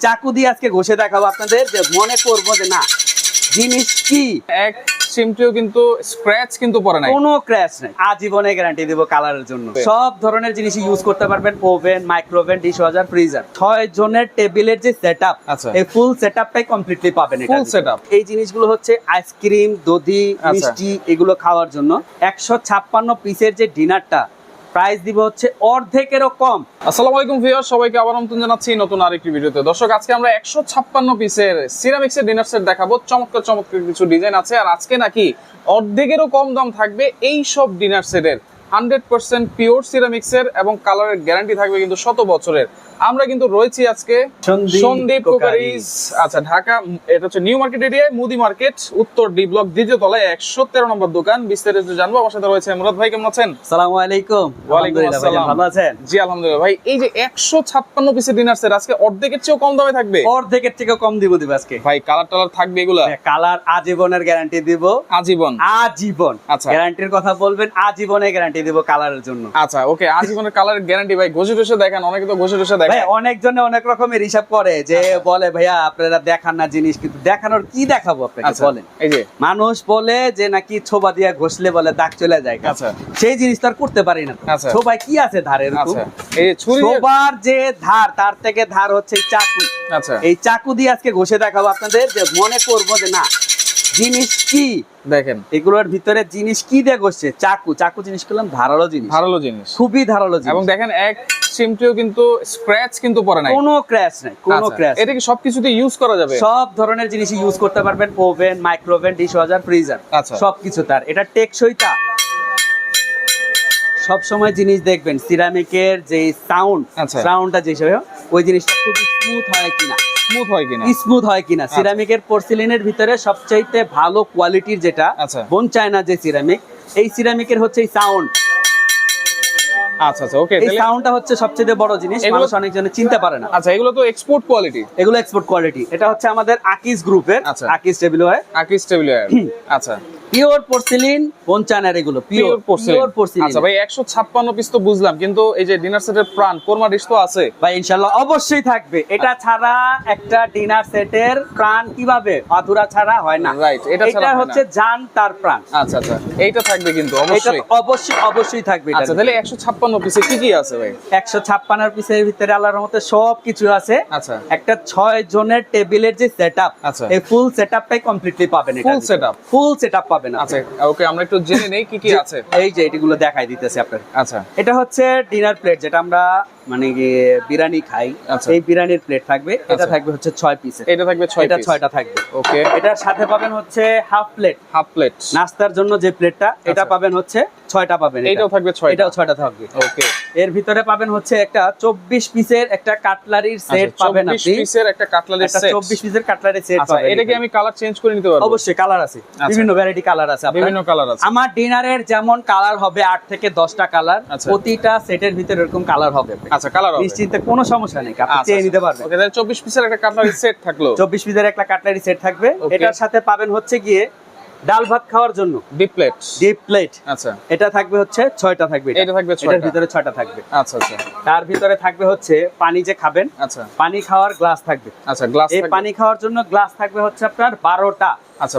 চাকু দিয়ে আজকে ঘষে দেখাবো আপনাদের যে মনে করব যে না জিনিস কি? এক সিমটিও কিন্তু স্ক্র্যাচ কিন্তু পড়ে নাই। কোনো নাই। আজীবনে গ্যারান্টি দিব কালারের জন্য। সব ধরনের জিনিস ইউজ করতে পারবেন ওভেন মাইক্রোওভেন ফ্রিজার ছয় জনের টেবিলের যে সেট আচ্ছা। এই ফুল কমপ্লিটলি পাবেন এই জিনিসগুলো হচ্ছে আইসক্রিম দধি আচ্ছা। মিষ্টি এগুলো খাওয়ার জন্য। একশো ছাপ্পান্ন পিসের যে ডিনারটা প্রাইস দিব হচ্ছে অর্ধেকেরও কম। আসসালামু আলাইকুম ভিউয়ার সবাইকে আবার আমন্ত্রণ জানাচ্ছি নতুন আরেকটি ভিডিওতে। দর্শক, আজকে আমরা একশো ছাপ্পান্ন পিসের সিরামিক্সের ডিনার সেট দেখাবো। চমৎকার চমৎকার কিছু ডিজাইন আছে। আর আজকে নাকি অর্ধেকেরও কম দাম থাকবে এই সব ডিনার সেটের হান্ড্রেড পার্সেন্ট পিওর সিরামিক্সের এবং কালারের গ্যারান্টি থাকবে কিন্তু শত বছরের। আমরা কিন্তু রয়েছি আজকে সন্দীপ কোকারিজ। কোকারিজ। আচ্ছা ঢাকা এটা হচ্ছে নিউ মার্কেট এরিয়ায় মুদি মার্কেট উত্তর ডি ব্লক দ্বিতীয় তলায় একশো তেরো নম্বর দোকান। বিস্তারিত জানব আমার সাথে রয়েছে মুরাদ ভাই কেমন আছেন? সালামু আলাইকুম। ওয়ালাইকুম আসসালাম। ভালো আছেন? জি আলহামদুলিল্লাহ ভাই এই যে একশো ছাপ্পান্ন পিসের ডিনার সেট আজকে অর্ধেকের চেয়েও কম দামে থাকবে? অর্ধেকের থেকে কম দিব দিব আজকে। ভাই কালার টালার থাকবে এগুলো? কালার আজীবনের গ্যারান্টি দিব। আজীবন। আজীবন। আচ্ছা। গ্যারান্টির কথা বলবেন আজীবনের গ্যারান্টি দিব কালারের জন্য। আচ্ছা ওকে আজীবনের কালারের গ্যারান্টি ভাই ঘষে টসে দেখেন অনেকে তো ঘষে টসে ভাই দেখেন অনেকজনে অনেক রকমের হিসাব করে যে বলে ভাইয়া আপনারা দেখান না জিনিস কিন্তু দেখানোর কি দেখাবো আপনাকে? আচ্ছা বলেন। এই যে। মানুষ বলে যে নাকি ছোবা দিয়ে ঘষলে বলে দাগ চলে যায়। আচ্ছা। সেই জিনিস তো আর করতে পারি না আচ্ছা। ছোবায় কি আছে ধার আচ্ছা। এই ছুরি ছোবার যে ধার তার থেকে ধার হচ্ছে চাকু। আচ্ছা। এই চাকু দিয়ে আজকে ঘষে দেখাবো আপনাদের যে মনে করব যে না জিনিস কি? দেখেন। এগুলোর ভিতরে জিনিস কি দিয়ে ঘষছে? চাকু। চাকু জিনিস করলাম ধারালো জিনিস। ধারালো জিনিস। খুবই ধারালো জিনিস। এবং দেখেন এক সিমটিও কিন্তু স্ক্র্যাচ কিন্তু পড়ে নাই। কোনো ক্র্যাশ নাই কোনো আচ্ছা, ক্র্যাশ এটা কি সবকিছুতে ইউজ করা যাবে? সব ধরনের জিনিস ইউজ করতে পারবেন oven micro oven dishwasher freezer আচ্ছা। সবকিছু তার। এটা টেকসইটা সব সময় জিনিস দেখবেন সিরামিকের যে সাউন্ড আচ্ছা। সাউন্ডটা যে হিসেবে ওই জিনিসটা খুব স্মুথ হয় কিনা। স্মুথ হয় কিনা? স্মুথ হয় কিনা? সিরামিকের পোর্সিলিনের ভিতরে সবচাইতে ভালো কোয়ালিটির যেটা আচ্ছা। বোন চায়না যে সিরামিক এই সিরামিকের হচ্ছে এই সাউন্ড আচ্ছা আচ্ছা ওকে এই সাউন্ডটা হচ্ছে সবচেয়ে বড় জিনিস মানুষ অনেকজনে চিনতে পারে না। আচ্ছা এগুলো তো এক্সপোর্ট কোয়ালিটি এগুলো এক্সপোর্ট কোয়ালিটি এটা হচ্ছে আমাদের আকিস গ্রুপের আচ্ছা। আকিস টেবিল হয়। আকিস টেবিলিয়ার আচ্ছা। পিওর পোর্সিলিন এগুলো পিওর পিওর পোর্সিলিন আচ্ছা ভাই 156 পিস তো বুঝলাম কিন্তু এই যে ডিনার সেটের প্রাণ কোরমা ডিশ তো আছে? ভাই ইনশাআল্লাহ অবশ্যই থাকবে। এটা ছাড়া একটা ডিনার সেটের প্রাণ কীভাবে? অধুরা ছাড়া হয় না। Right, এটা ছাড়া হচ্ছে জান তার প্রাণ। আচ্ছা আচ্ছা এইটা থাকবে কিন্তু অবশ্যই। তো অবশ্যই অবশ্যই থাকবে আচ্ছা তাহলে 156 পিসে কি কি আছে ভাই? একশো ছাপ্পান্ন পিসের ভিতরে আল্লাহর রহমতে সব কিছু আছে। আচ্ছা। একটা ছয় জনের টেবিলের যে সেট আচ্ছা। এই ফুল সেট আপটাই কমপ্লিটলি পাবেন Full setup? Full set up পাবেন। আচ্ছা ওকে আমরা একটু জেনে নেই কি কি আছে। এই যে এটিগুলো দেখাই দিতেছে আপনার আচ্ছা। এটা হচ্ছে ডিনার প্লেট যেটা আমরা মানে বিরিয়ানি খাই। আচ্ছা। এই বিরিয়ানির প্লেট থাকবে এটা আচ্ছা। থাকবে হচ্ছে ছয় পিসের এটা থাকবে 6 এটা পিস ছয়টা থাকবে। ওকে এটার সাথে পাবেন হচ্ছে হাফ প্লেট হাফ প্লেট নাস্তার জন্য যে প্লেটটা এটা আচ্ছা। পাবেন হচ্ছে ছয়টা পাবেন এটাও থাকবে 6 এটাও ছয়টা থাকবে। ওকে এর ভিতরে পাবেন হচ্ছে একটা চব্বিশ পিসের একটা কাটলারির সেট পাবেন আপনি। পিসের একটা কাটলারি একটা সেট চব্বিশ পিসের কাটলারি সেট পাবেন এটা কি আমি কালার চেঞ্জ করে নিতে পারব? অবশ্যই কালার আছে। বিভিন্ন ভ্যারাইটি কালার আছে বিভিন্ন কালার আছে। আমার ডিনারের যেমন কালার হবে আট থেকে দশটা কালার। প্রতিটা সেটের ভিতরে এরকম কালার হবে। আচ্ছা কালার হবে। নিশ্চিন্তে কোনো সমস্যা নেই আপনি আচ্ছা, চেয়ে আচ্ছা। নিতে পারবেন। ওকে তাহলে 24 পিসের একটা কাটলারি সেট থাকল। চব্বিশ পিসের একটা কাটলারি সেট থাকবে। এটার সাথে পাবেন হচ্ছে গিয়ে ডাল ভাত খাওয়ার জন্য। ডিপ প্লেট ডিপ প্লেট আচ্ছা। এটা থাকবে হচ্ছে ছয়টা থাকবে এটা। থাকবে এটার ভিতরে ছয়টা থাকবে। আচ্ছা আচ্ছা। তার ভিতরে থাকবে হচ্ছে পানি যে খাবেন আচ্ছা। পানি খাওয়ার গ্লাস থাকবে। আচ্ছা গ্লাস এই পানি খাওয়ার জন্য গ্লাস থাকবে হচ্ছে আপনার বারোটা। আচ্ছা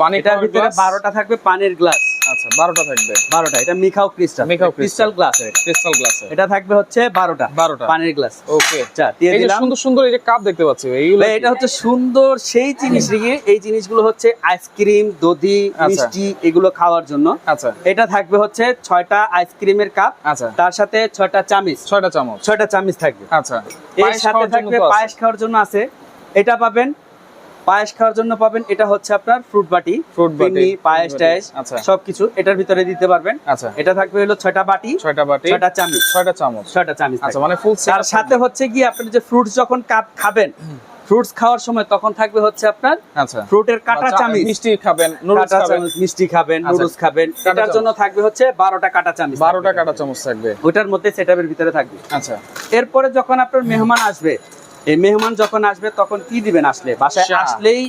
পানি এটার ভিতরে বারোটা থাকবে পানির গ্লাস আচ্ছা 12টা থাকবে। বারোটা এটা মিখাও ক্রিস্টাল। মিখাও ক্রিস্টাল। গ্লাস ক্রিস্টাল গ্লাসে এটা থাকবে হচ্ছে বারোটা। 12টা। পানির গ্লাস। ওকে। আচ্ছা দিয়ে এই দিলাম। সুন্দর সুন্দর এই যে কাপ দেখতে পাচ্ছি এইগুলো এটা হচ্ছে সুন্দর সেই জিনিস রেখে এই জিনিসগুলো হচ্ছে আইসক্রিম দধি আচ্ছা। মিষ্টি এগুলো খাওয়ার জন্য। আচ্ছা। এটা থাকবে হচ্ছে ছয়টা আইসক্রিমের কাপ। আচ্ছা। তার সাথে ছয়টা চামিচ। ছয়টা চামচ। ছয়টা চামিচ থাকবে। আচ্ছা। এর সাথে থাকবে পায়েস খাওয়ার জন্য আছে। এটা পাবেন পায়েস খাওয়ার জন্য পাবেন এটা হচ্ছে আপনার ফ্রুট বাটি Fruit বাটি, পায়েস টায়েস আচ্ছা। সবকিছু এটার ভিতরে দিতে পারবেন। আচ্ছা। এটা থাকবে হলো ছয়টা বাটি ছয়টা বাটি ছয়টা চামিচ। ছয়টা চামচ। ছয়টা চামিচ আচ্ছা মানে ফুল তার সাথে হচ্ছে কি আপনি যে ফ্রুটস যখন কাপ খাবেন ফ্রুটস খাওয়ার সময় তখন থাকবে হচ্ছে আপনার আচ্ছা। ফ্রুটের কাটা চা- চামিচ। মিষ্টি খাবেন নুডলস খাবেন। মিষ্টি খাবেন আচ্ছা। নুডলস খাবেন। এটার জন্য থাকবে হচ্ছে বারোটা কাটা চামিচ 12টা কাটা চামচ থাকবে। ওটার মধ্যে সেটআপের ভিতরে থাকবে। আচ্ছা। এরপরে যখন আপনার মেহমান আসবে এই মেহমান যখন আসবে তখন কি দিবেন আসলে? বাসায় আসলেই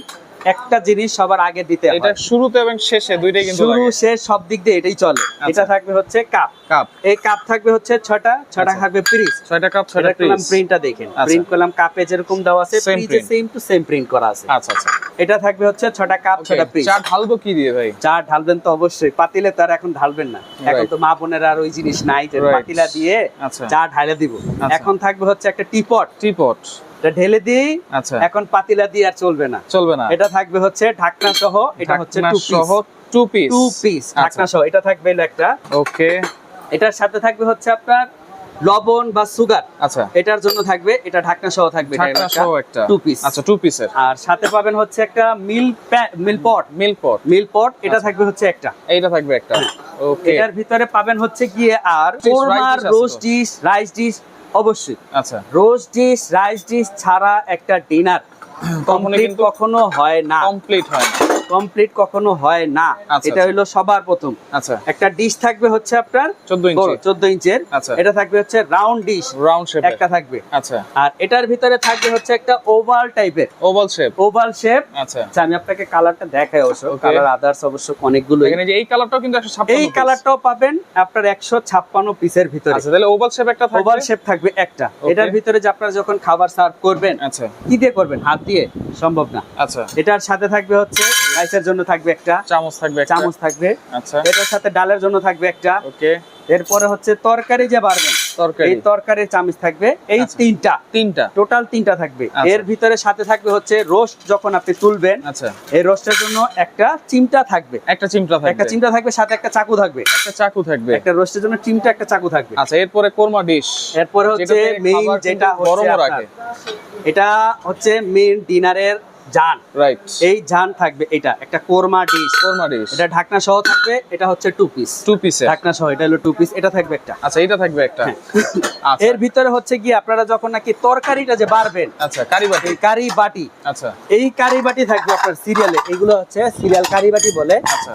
একটা জিনিস সবার আগে দিতে এটা শুরুতে এবং শেষে দুইটাই কিন্তু শুরু শেষ সব দিক দিয়ে এটাই চলে। এটা থাকবে হচ্ছে কাপ। কাপ। এই কাপ থাকবে হচ্ছে ছটা ছটা আচ্ছা। থাকবে পিস ছয়টা কাপ ছয়টা পিস প্রিন্টটা দেখেন। আচ্ছা। প্রিন্ট করলাম কাপে যেরকম দেওয়া আছে ফ্রিজে সেম টু সেম প্রিন্ট করা আছে। আচ্ছা আচ্ছা। এটা থাকবে হচ্ছে ছটা কাপ ছটা পিস চা ঢালবো কি দিয়ে ভাই? চা ঢালবেন তো অবশ্যই। পাতিলে তার এখন ঢালবেন না। এখন তো মা বোনের আর ওই জিনিস নাই। যে পাতিলা দিয়ে আচ্ছা। চা ঢালে দিব। আচ্ছা। এখন থাকবে হচ্ছে একটা টিপট। টিপট। এটা ঢেলে দিই আচ্ছা। এখন পাতিলা দিয়ে আর চলবে না। চলবে না। এটা থাকবে হচ্ছে ঢাকনা সহ এটা হচ্ছে টু সহ টু পিস টু পিস। ঢাকনা সহ এটা থাকবে একটা। ওকে এটার সাথে থাকবে হচ্ছে আপনার লবণ বা সুগার আচ্ছা। এটার জন্য থাকবে এটা ঢাকনা সহ থাকবে ঢাকনা সহ একটা। টু পিস আচ্ছা টু পিসের আর সাথে পাবেন হচ্ছে একটা মিল মিল পট। মিল পট। মিল পট এটা আচ্ছা। থাকবে হচ্ছে একটা। এইটা থাকবে একটা। ওকে এটার ভিতরে পাবেন হচ্ছে গিয়ে আর আছে রোস্ট ডিশ রাইস ডিশ অবশ্যই। আচ্ছা। রোজ ডিশ রাইস ডিশ ছাড়া একটা ডিনার কমপ্লিট কখনো হয় না। কমপ্লিট হয় না। কমপ্লিট কখনো হয় না। আচ্ছা, এটা আচ্ছা। হলো সবার প্রথম। আচ্ছা। একটা ডিশ থাকবে হচ্ছে আপনার 14 ইঞ্চি। চোদ্দ ইঞ্চের। আচ্ছা। এটা থাকবে হচ্ছে রাউন্ড ডিশ রাউন্ড শেপ একটা থাকবে। আচ্ছা। আর এটার ভিতরে থাকবে হচ্ছে একটা ওভাল টাইপের ওভাল শেপ ওভাল শেপ আচ্ছা। আমি আপনাকে কালারটা দেখাই অবশ্য। কালার আদার্স অবশ্য অনেকগুলো এখানে যে এই কালারটাও কিন্তু 156 এই কালারটাও পাবেন আপনার একশো ছাপ্পান্ন পিসের ভিতরে। আচ্ছা তাহলে ওভাল শেপ একটা থাকবে? ওভাল শেপ থাকবে একটা। এটার ভিতরে যে আপনারা যখন খাবার সার্ভ করবেন আচ্ছা। কি দিয়ে করবেন? হাত দিয়ে? সম্ভব না। আচ্ছা। এটার সাথে থাকবে হচ্ছে রাইসের জন্য থাকবে একটা। চামচ থাকবে চামচ থাকবে। আচ্ছা। এটার সাথে ডালের জন্য থাকবে একটা। ওকে। এরপরে হচ্ছে তরকারি যে বাড়বেন তরকারি। এই তরকারির চামচ থাকবে এই আচ্ছা। তিনটা। তিনটা। টোটাল তিনটা থাকবে। আচ্ছা। এর ভিতরে সাথে থাকবে হচ্ছে রোস্ট যখন আপনি তুলবেন আচ্ছা। এই রোস্টের জন্য একটা চিমটা থাকবে। একটা চিমটা থাকবে। একটা চিমটা থাকবে সাথে একটা চাকু থাকবে। একটা চাকু থাকবে। একটা রোস্টের জন্য চিমটা একটা চাকু থাকবে। আচ্ছা এরপরে কোরমা ডিশ। এরপরে হচ্ছে মেইন যেটা হচ্ছে গরমও রাখে। এটা হচ্ছে মেইন ডিনারের জান। রাইট এই জান থাকবে এটা একটা কোরমা ডিশ। কোরমা ডিশ। এটা ঢাকনা সহ থাকবে এটা হচ্ছে টু পিস টু পিস ঢাকনা সহ এটা হলো টু পিস এটা থাকবে একটা। আচ্ছা এটা থাকবে একটা। হ্যাঁ। আচ্ছা। এর ভিতরে হচ্ছে কি আপনারা যখন নাকি তরকারিটা যে বাড়বেন আচ্ছা কারি বাটি। কারি বাটি। আচ্ছা। এই কারি বাটি থাকবে আপনার সিরিয়ালে এগুলো হচ্ছে সিরিয়াল কারি বাটি বলে। আচ্ছা।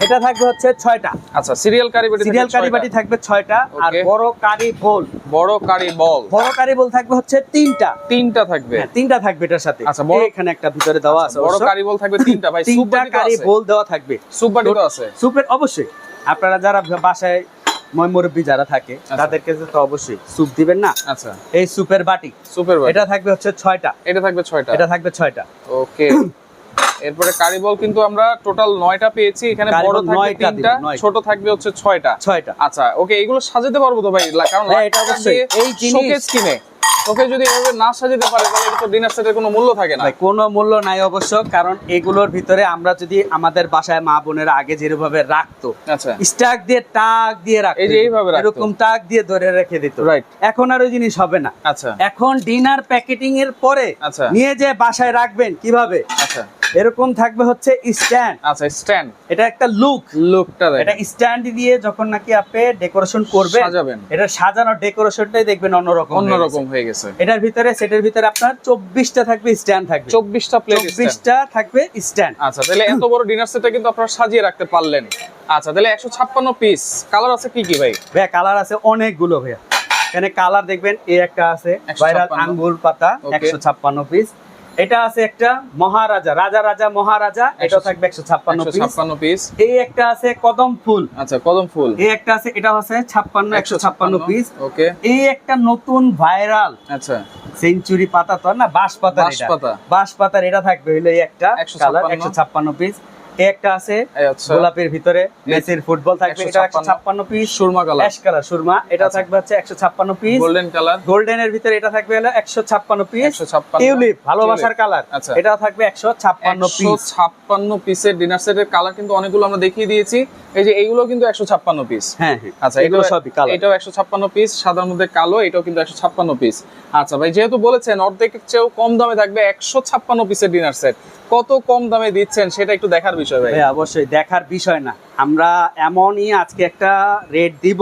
এটা থাকবে হচ্ছে ছয়টা। আচ্ছা সিরিয়াল কারি বাটি সিরিয়াল কারি বাটি থাকবে ছয়টা আর বড় কারি বোল বড় কারি বল বড় কারি বোল থাকবে হচ্ছে তিনটা। তিনটা থাকবে। হ্যাঁ, তিনটা থাকবে এটার সাথে। আচ্ছা, বড়- এখানে একটা ভিতরে দেওয়া আছে বড় কারি বল থাকবে তিনটা। ভাই সুপ বাটি কারি বোল দেওয়া থাকবে। সুপ বাটি তো আছে। সুপের অবশ্যই। আপনারা যারা বাসায় ময় মুরব্বী যারা থাকে তাদেরকে তো অবশ্যই স্যুপ দিবেন না? আচ্ছা। এই স্যুপের বাটি। সুপের বাটি। এটা থাকবে হচ্ছে ছয়টা। এটা থাকবে ছয়টা। এটা থাকবে ছয়টা। ওকে এরপরে কারি বল কিন্তু আমরা টোটাল নয়টা পেয়েছি। এখানে বড় থাকবে তিনটা ছোট থাকবে হচ্ছে ছয়টা। ছয়টা। আচ্ছা ওকে এগুলো সাজাতে পারব তো ভাই? কারণ হ্যাঁ, এটা অবশ্যই। এই জিনিস- শোকেস কিনে। ওকে যদি এভাবে না সাজাতে পারে তাহলে এটা ডিনার সেটের কোনো মূল্য থাকে না। কোনো মূল্য নাই অবশ্য কারণ এগুলোর ভিতরে আমরা যদি আমাদের বাসায় মা বোনেরা আগে যেভাবে রাখতো আচ্ছা। স্টাক দিয়ে টাক দিয়ে রাখতো এই যে এইভাবে রাখতো। এরকম টাক দিয়ে ধরে রেখে দিত। Right. এখন আর ওই জিনিস হবে না। আচ্ছা। এখন ডিনার প্যাকেটিং এর পরে আচ্ছা। নিয়ে যে বাসায় রাখবেন কীভাবে? আচ্ছা। এরকম থাকবে হচ্ছে স্ট্যান্ড। আচ্ছা স্ট্যান্ড। এটা একটা লুক। লুকটা এটা স্ট্যান্ড দিয়ে যখন নাকি আপনি ডেকোরেশন করবেন সাজাবেন। এটা সাজানো ডেকোরেশনটাই দেখবেন অন্যরকম অন্যরকম। হয়ে গেছে। এটার ভিতরে সেটের ভিতরে আপনার চব্বিশটা থাকবে স্ট্যান্ড থাকবে। চব্বিশটা প্লেট চব্বিশটা থাকবে স্ট্যান্ড। আচ্ছা তাহলে এত বড় ডিনার সেটটা কিন্তু আপনারা সাজিয়ে রাখতে পারলেন। আচ্ছা তাহলে একশো ছাপ্পান্ন পিস কালার আছে কি কি ভাই? ভাইয়া কালার আছে অনেকগুলো ভাইয়া। এখানে কালার দেখবেন এ একটা আছে ভাইরাল আঙ্গুর পাতা Okay. একশো ছাপ্পান্ন পিস এটা আছে একটা মহারাজা রাজা রাজা মহারাজা এটা থাকবে একশো ছাপ্পান্ন ছাপ্পান্ন পিস এই একটা আছে কদম ফুল। আচ্ছা কদম ফুল। এই একটা আছে এটা আছে ছাপ্পান্ন একশো ছাপ্পান্ন পিস ওকে। এই একটা নতুন ভাইরাল। আচ্ছা। সেঞ্চুরি পাতা তো না বাঁশ পাতা বাঁশ পাতা। বাঁশ পাতার এটা থাকবে হইল এই একটা একশো কালার একশো ছাপ্পান্ন পিস একটা আছে গোলাপের ভিতরে মেসির ফুটবল থাকবে এটা 156 পিস সুরমা কালার অ্যাশ কালার সুরমা। এটা আচ্ছা। থাকবে হচ্ছে একশো ছাপ্পান্ন পিস গোল্ডেন কালার গোল্ডেন এর ভিতরে এটা থাকবে হলো একশো ছাপ্পান্ন পিস 156 টিউলিপ ভালোবাসার কালার আচ্ছা। এটা থাকবে একশো ছাপ্পান্ন একশো পিস ছাপ্পান্ন পিসের ডিনার সেটের কালার কিন্তু অনেকগুলো আমরা দেখিয়ে দিয়েছি। এই যে এইগুলো কিন্তু একশো ছাপ্পান্ন পিস হ্যাঁ হ্যাঁ। আচ্ছা এগুলো সবই কালার এটাও একশো ছাপ্পান্ন পিস সাদার মধ্যে কালো এটাও কিন্তু একশো ছাপ্পান্ন পিস আচ্ছা ভাই যেহেতু বলেছেন অর্ধেকের চেয়েও কম দামে থাকবে একশো ছাপ্পান্ন পিসের ডিনার সেট কত কম দামে দিচ্ছেন সেটা একটু দেখার বিষয় ভাই। অবশ্যই দেখার বিষয় না। আমরা এমনই আজকে একটা রেট দিব।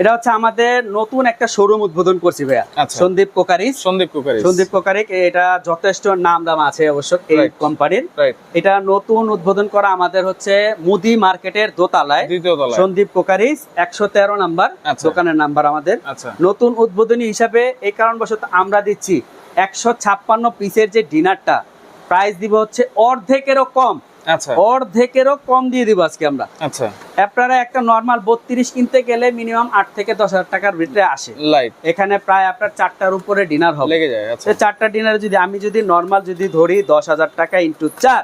এটা হচ্ছে আমাদের নতুন একটা শোরুম উদ্বোধন করছি ভাইয়া। আচ্ছা। সন্দীপ কোকারিস। সন্দীপ কুকারি সন্দীপ কোকারিক এটা যথেষ্ট নাম দাম আছে অবশ্য এই কোম্পানির এটা নতুন উদ্বোধন করা আমাদের হচ্ছে মুদি মার্কেটের দোতলায়। সন্দীপ কোকারিস একশো তেরো নাম্বার আচ্ছা। দোকানের নাম্বার আমাদের। আচ্ছা। নতুন উদ্বোধনী হিসাবে এই কারণবশত আমরা দিচ্ছি একশো ছাপ্পান্ন পিসের যে ডিনারটা প্রাইস দিব হচ্ছে অর্ধেকেরও কম। আচ্ছা। অর্ধেকেরও কম দিয়ে দিব আজকে আমরা। আচ্ছা। আপনারা একটা নর্মাল বত্রিশ কিনতে গেলে মিনিমাম আট থেকে দশ হাজার টাকার ভিতরে আসে। এখানে প্রায় আপনার চারটার উপরে ডিনার হবে। লেগে যায় আচ্ছা। চারটা ডিনারে যদি আমি যদি নর্মাল যদি ধরি দশ হাজার টাকা ইন্টু চার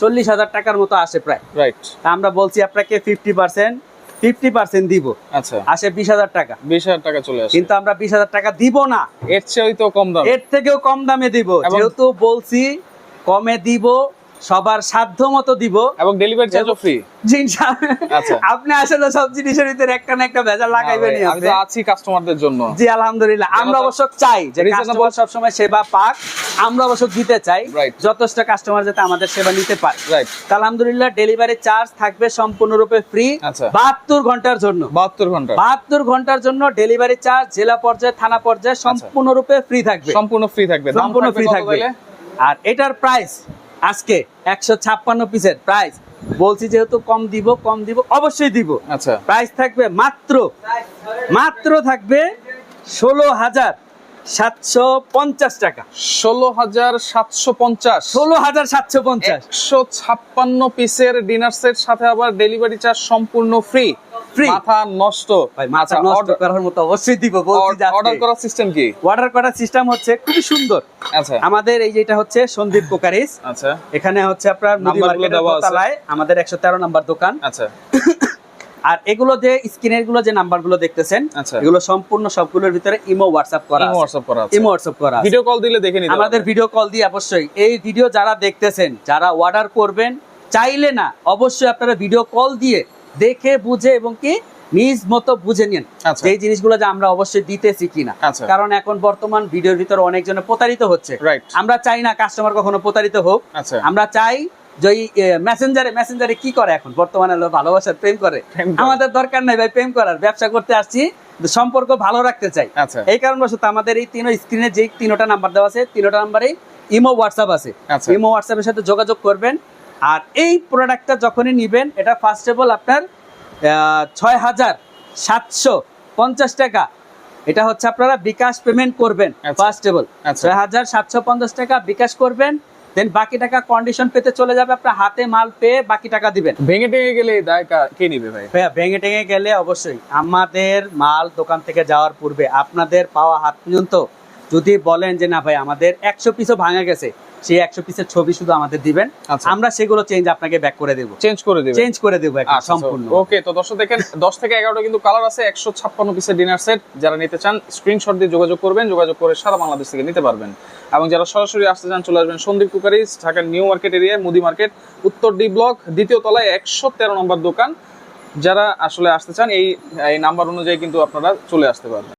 চল্লিশ হাজার টাকার মতো আসে প্রায়। রাইট আমরা বলছি আপনাকে ফিফটি পার্সেন্ট ফিফটি পার্সেন্ট দিব। আচ্ছা। আসে বিশ হাজার টাকা। বিশ হাজার টাকা চলে আসে। কিন্তু আমরা বিশ হাজার টাকা দিব না। এর চেয়ে তো কম দাম। এর থেকেও কম দামে দিব। যেহেতু বলছি কমে দিব সবার সাধ্য মতো দিব। এবং ডেলিভারি চার্জও ফ্রি জিনিস- আচ্ছা। আপনি আসলে সব জিনিসের ভিতরে একটা না একটা ভেজাল লাগাইবেনই আমি। তো আছি কাস্টমারদের জন্য। জি আলহামদুলিল্লাহ। আমরা অবশ্য চাই যে কাস্টমার সবসময় সেবা পাক আমরা অবশ্য দিতে চাই. যথেষ্ট কাস্টমার যাতে আমাদের সেবা নিতে পারে। রাইট তা আলহামদুলিল্লাহ ডেলিভারি চার্জ থাকবে সম্পূর্ণরূপে ফ্রি আচ্ছা। বাহাত্তর ঘণ্টার জন্য। বাহাত্তর ঘণ্টা। বাহাত্তর ঘণ্টার জন্য ডেলিভারি চার্জ জেলা পর্যায়ে থানা পর্যায়ে সম্পূর্ণরূপে ফ্রি থাকবে। সম্পূর্ণ ফ্রি থাকবে। সম্পূর্ণ ফ্রি থাকবে? আর এটার প্রাইস আজকে একশো ছাপ্পান্ন পিসের প্রাইস বলছি যেহেতু কম দিব কম দিব অবশ্যই দিব। আচ্ছা। প্রাইস থাকবে মাত্র মাত্র থাকবে ষোলো হাজার। সাতশো পঞ্চাশ টাকা। ষোলো হাজার সাতশো পঞ্চাশ। ষোলো হাজার সাতশো পঞ্চাশ। একশো ছাপ্পান্ন পিসের ডিনার সেট সাথে আবার ডেলিভারি চার্জ সম্পূর্ণ ফ্রি। মাথা নষ্ট। মাথা নষ্ট করার মতো অবশ্যই দিব বলছি অর্ডার করার সিস্টেম কি? অর্ডার করার সিস্টেম হচ্ছে খুবই সুন্দর। আচ্ছা। আমাদের এই যেটা হচ্ছে সন্দীপ কোকারিস। আচ্ছা। এখানে হচ্ছে আপনার মুদি মার্কেটের আমাদের একশো তেরো নাম্বার দোকান। আচ্ছা। আর এগুলো যে স্ক্রিনেরগুলো যে নাম্বারগুলো দেখতেছেন আচ্ছা। এগুলো সম্পূর্ণ সবগুলোর ভিতরে ইমো হোয়াটসঅ্যাপ করা ইমো হোয়াটসঅ্যাপ করা ইমো হোয়াটসঅ্যাপ করা ভিডিও কল দিলে দেখে নিতে আমাদের ভিডিও কল দিয়ে অবশ্যই। এই ভিডিও যারা দেখতেছেন যারা অর্ডার করবেন চাইলে না অবশ্যই আপনারা ভিডিও কল দিয়ে দেখে বুঝে এবং কি নিজ মতো বুঝে নিন আচ্ছা। যে জিনিসগুলো যে আমরা অবশ্যই দিতেছি কিনা। আচ্ছা। কারণ এখন বর্তমান ভিডিওর ভিতরে অনেকজনে প্রতারিত হচ্ছে. আমরা চাই না কাস্টমার কখনো প্রতারিত হোক। আমরা চাই যে মেসেঞ্জারে মেসেঞ্জারে কি করে এখন? বর্তমানে লোক ভালোবাসার প্রেম করে। আমাদের দরকার নাই ভাই প্রেম করার ব্যবসা করতে আসছি সম্পর্ক ভালো রাখতে চাই। আচ্ছা। এই কারণবশত আমাদের এই তিনো স্ক্রিনে যে তিনোটা নাম্বার দেওয়া আছে তিনোটা নাম্বারেই ইমো হোয়াটসঅ্যাপ আছে। আচ্ছা। ইমো হোয়াটসঅ্যাপের সাথে যোগাযোগ করবেন। আর এই প্রোডাক্টটা যখনই নিবেন এটা ফার্স্ট অফ অল আপনার ছয় হাজার সাতশো পঞ্চাশ টাকা। এটা হচ্ছে আপনারা বিকাশ পেমেন্ট করবেন আচ্ছা। ফার্স্ট অফ অল আচ্ছা। ছয় হাজার সাতশো পঞ্চাশ টাকা বিকাশ করবেন। দেন বাকি টাকা কন্ডিশন পেতে চলে যাবে আপনার হাতে মাল পেয়ে বাকি টাকা দিবেন। ভেঙে টেঙে গেলে দায় কে নিবে ভাই? ভাইয়া ভেঙে টেঙে গেলে অবশ্যই আমাদের মাল দোকান থেকে যাওয়ার পূর্বে আপনাদের পাওয়া হাত পর্যন্ত যদি বলেন যে না ভাই আমাদের একশো পিসও ভাঙা গেছে সেই একশো পিসের ছবি শুধু আমাদের দিবেন আচ্ছা। আমরা সেগুলো চেঞ্জ আপনাকে ব্যাক করে দেবো। চেঞ্জ করে দিবে চেঞ্জ করে দেবো সম্পূর্ণ। ওকে তো দর্শক দেখেন দশ থেকে এগারোটা কিন্তু কালার আছে একশো ছাপ্পান্ন পিসের ডিনার সেট যারা নিতে চান স্ক্রিনশট দিয়ে যোগাযোগ করবেন যোগাযোগ করে সারা বাংলাদেশ থেকে নিতে পারবেন। এবং যারা সরাসরি আসতে চান চলে আসবেন সন্দীপ কুকারিজ ঢাকার নিউ মার্কেট এরিয়ায় মুদি মার্কেট উত্তর ডি ব্লক দ্বিতীয় তলায় একশো তেরো নম্বর দোকান। যারা আসলে আসতে চান এই এই নাম্বার অনুযায়ী কিন্তু আপনারা চলে আসতে পারবেন।